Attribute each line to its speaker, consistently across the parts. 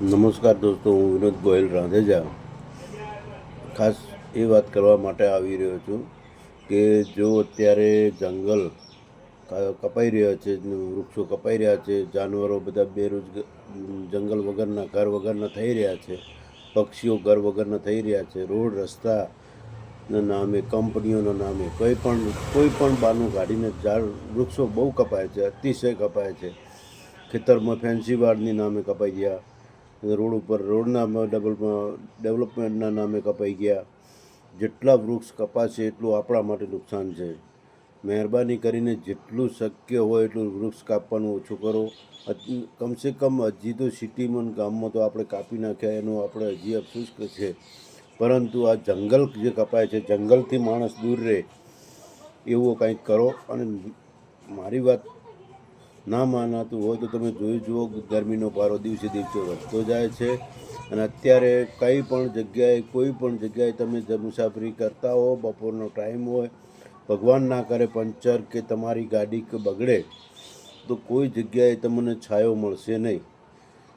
Speaker 1: નમસ્કાર દોસ્તો, હું વિનોદ ગોયલ રાંધેજા. ખાસ એ વાત કરવા માટે આવી રહ્યો છું કે જો અત્યારે જંગલ કપાઈ રહ્યા છે વૃક્ષો કપાઈ રહ્યા છે, જાનવરો બધા બેરોજગાર જંગલ વગરના, ઘર વગરના થઈ રહ્યા છે, પક્ષીઓ ઘર વગરના થઈ રહ્યા છે, રોડ રસ્તાના નામે, કંપનીઓના નામે, કોઈ પણ કોઈ પણ બાનું કાઢીને ઝાડ, વૃક્ષો બહુ કપાય છે, અતિશય કપાય છે. ખેતરમાં ફેન્સી વાડની નામે કપાઈ ગયા રોડ ઉપર, રોડના ડબલમાં ડેવલપમેન્ટના નામે કપાઈ ગયા. જેટલા વૃક્ષ કપાશે એટલું આપણા માટે નુકસાન છે. મહેરબાની કરીને જેટલું શક્ય હોય એટલું વૃક્ષ કાપવાનું ઓછું કરો. કમસે કમ હજી તો સિટીમાં ગામમાં તો આપણે કાપી નાખ્યા એનો આપણે હજી અફસોસ છે. પરંતુ આ જંગલ જે કપાય છે, જંગલથી માણસ દૂર રહે, એવું કંઈક કરો. અને મારી વાત ના માનાતું હોય તો તમે જોઈ જુઓ ગરમીનો પારો દિવસે દિવસે વધતો જાય છે. અને અત્યારે કંઈ પણ જગ્યાએ, કોઈ પણ જગ્યાએ તમે મુસાફરી કરતા હો, બપોરનો ટાઈમ હોય, ભગવાન ના કરે પંચર કે તમારી ગાડી કે બગડે, તો કોઈ જગ્યાએ તમને છાયો મળશે નહીં.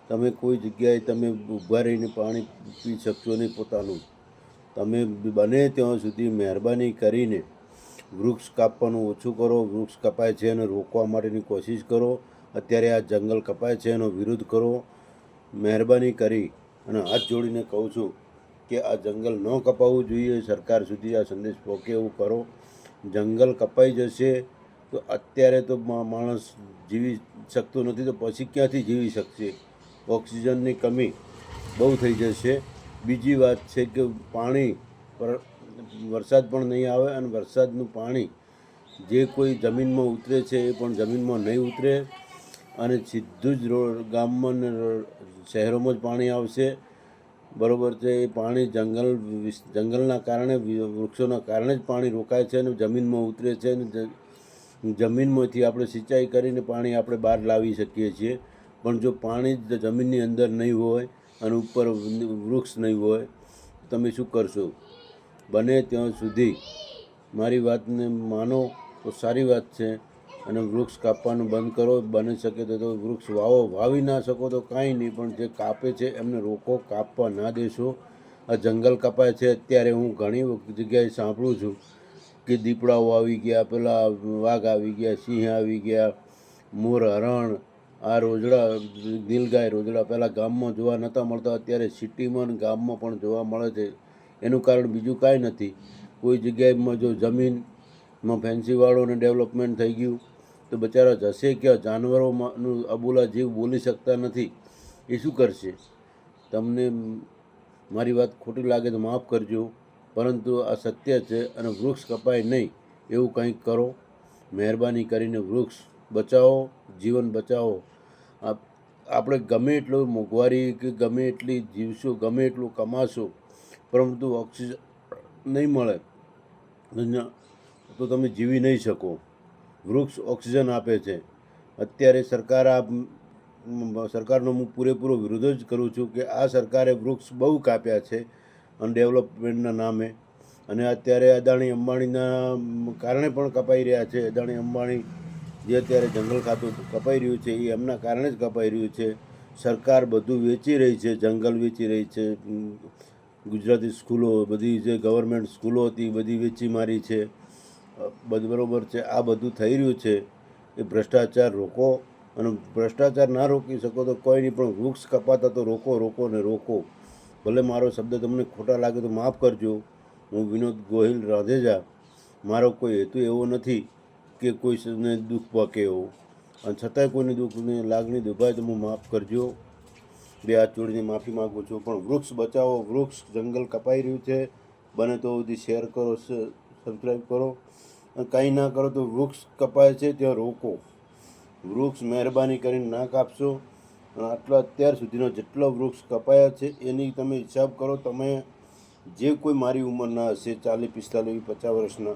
Speaker 1: તમે કોઈ જગ્યાએ તમે ઊભા રહીને પાણી પી શકશો નહીં પોતાનું. તમે બને ત્યાં સુધી મહેરબાની કરીને વૃક્ષ કાપવાનું ઓછું કરો, વૃક્ષ કપાય છે એને રોકવા માટેની કોશિશ કરો. અત્યારે આ જંગલ કપાય છે એનો વિરોધ કરો. મહેરબાની કરી અને હાથ જોડીને કહું છું કે આ જંગલ ન કપાવવું જોઈએ. સરકાર સુધી આ સંદેશ પહોંચે એવું કરો. જંગલ કપાઈ જશે તો અત્યારે તો માણસ જીવી શકતો નથી તો પછી ક્યાંથી જીવી શકશે? ઓક્સિજનની કમી બહુ થઈ જશે. બીજી વાત છે કે પાણી પર વરસાદ પણ નહીં આવે અને વરસાદનું પાણી જે કોઈ જમીનમાં ઉતરે છે એ પણ જમીનમાં નહીં ઉતરે અને સીધું જ રોડ ગામમાં શહેરોમાં જ પાણી આવશે. બરાબર છે, એ પાણી જંગલ જંગલના કારણે વૃક્ષોના કારણે જ પાણી રોકાય છે અને જમીનમાં ઉતરે છે અને જમીનમાંથી આપણે સિંચાઈ કરીને પાણી આપણે બહાર લાવી શકીએ છીએ. પણ જો પાણી જ જમીનની અંદર નહીં હોય અને ઉપર વૃક્ષ નહીં હોય, તમે શું કરશો? બને ત્યાં સુધી. મારી વાતને માનો તો સારી વાત છે અને વૃક્ષ કાપવાનું બંધ કરો, બની શકે તો વૃક્ષ વાવો, વાવી ના શકો તો કાંઈ નહીં, પણ જે કાપે છે એમને રોકો, કાપવા ના દેશો. આ જંગલ કપાય છે, અત્યારે હું ઘણી જગ્યાએ સાંભળું છું કે દીપડાઓ આવી ગયા, પેલા વાઘ આવી ગયા, સિંહ આવી ગયા, મોર, હરણ, આ રોજડા, નીલગાય રોજડા પહેલાં ગામમાં જોવા નહોતા મળતા, અત્યારે સિટીમાં અને ગામમાં પણ જોવા મળે છે. એનું કારણ બીજું કાંઈ નથી. કોઈ જગ્યાએમાં જો જમીનમાં ફેન્સીવાળોને ડેવલપમેન્ટ થઈ ગયું, તો બચારા જશે ક્યાં? જાનવરોમાંનું અબોલા જીવ બોલી શકતા નથી. એ શું કરશે? તમને મારી વાત ખોટી લાગે તો માફ કરજો, પરંતુ આ સત્ય છે અને વૃક્ષ કપાય નહીં, એવું કંઈક કરો. મહેરબાની કરીને વૃક્ષ બચાવો, જીવન બચાવો. આપ- આપણે ગમે એટલું મોંઘવારી કે ગમે એટલી જીવશો, ગમે એટલું કમાશો પરંતુ ઓક્સિજન નહીં મળે. તો તમે જીવી નહીં શકો. વૃક્ષ ઓક્સિજન આપે છે. અત્યારે સરકાર આ સરકારનો હું પૂરેપૂરો વિરોધ જ કરું છું કે આ સરકારે વૃક્ષ બહુ કાપ્યા છે અને ડેવલપમેન્ટના નામે. અને અત્યારે અદાણી અંબાણીના કારણે પણ કપાઈ રહ્યા છે. અદાણી અંબાણી જે અત્યારે જંગલ ખાતું કપાઈ રહ્યું છે, એ એમના કારણે જ કપાઈ રહ્યું છે. સરકાર બધું વેચી રહી છે, જંગલ વેચી રહી છે. ગુજરાતી સ્કૂલો, બધી જે ગવર્મેન્ટ સ્કૂલો હતી, બધી વેચી મારી છે. બરોબર છે. આ બધું થઈ રહ્યું છે. એ ભ્રષ્ટાચાર રોકો. અને ભ્રષ્ટાચાર ના રોકી શકો તો કોઈ નહીં, પણ વૃક્ષ કપાતા તો રોકો રોકો ને રોકો. ભલે મારો શબ્દ તમને ખોટા લાગે તો માફ કરજો. હું વિનોદ ગોહિલ રાધેજા. મારો કોઈ હેતુ એવો નથી કે કોઈને દુઃખ પકે એવો. અને છતાંય કોઈને દુઃખની લાગણી દુભાય તો હું માફ કરજો. બે હાથ જોડીને માફી માગું છું. પણ વૃક્ષ બચાવો, વૃક્ષ જંગલ કપાઈ રહ્યું છે. બને તો સુધી શેર કરો સબસ્ક્રાઈબ કરો. અને કંઈ ના કરો તો વૃક્ષ કપાય છે, ત્યાં રોકો. વૃક્ષ મહેરબાની કરીને ના કાપશો. અને આટલા અત્યાર સુધીનો જેટલો વૃક્ષ કપાયા છે, એની તમે હિસાબ કરો, તમે જે કોઈ મારી ઉંમરના હશે, ચાલીસ, પિસ્તાલીસ, પચાસ વર્ષના,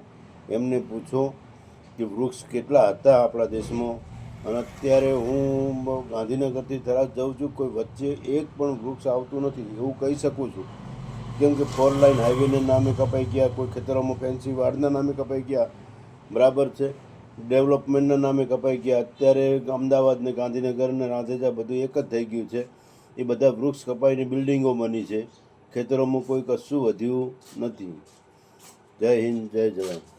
Speaker 1: એમને પૂછો કે વૃક્ષ કેટલા હતા આપણા દેશમાં. અને અત્યારે હું ગાંધીનગરથી ધરાજ જાઉં છું, કોઈ વચ્ચે એક પણ વૃક્ષ આવતું નથી, એવું કહી શકું છું. કેમ કે ફોર લાઇન હાઈવેને નામે કપાઈ ગયા, કોઈ ખેતરોમાં ફેન્સી વાડના નામે કપાઈ ગયા, બરાબર છે. ડેવલપમેન્ટના નામે કપાઈ ગયા. અત્યારે અમદાવાદ ને ગાંધીનગર ને રાંધેજા બધું એક જ થઈ ગયું છે. એ બધા વૃક્ષ કપાઈને બિલ્ડિંગો બની છે. ખેતરોમાં કોઈ કશું વધ્યું નથી. જય હિન્દ, જય જવાન.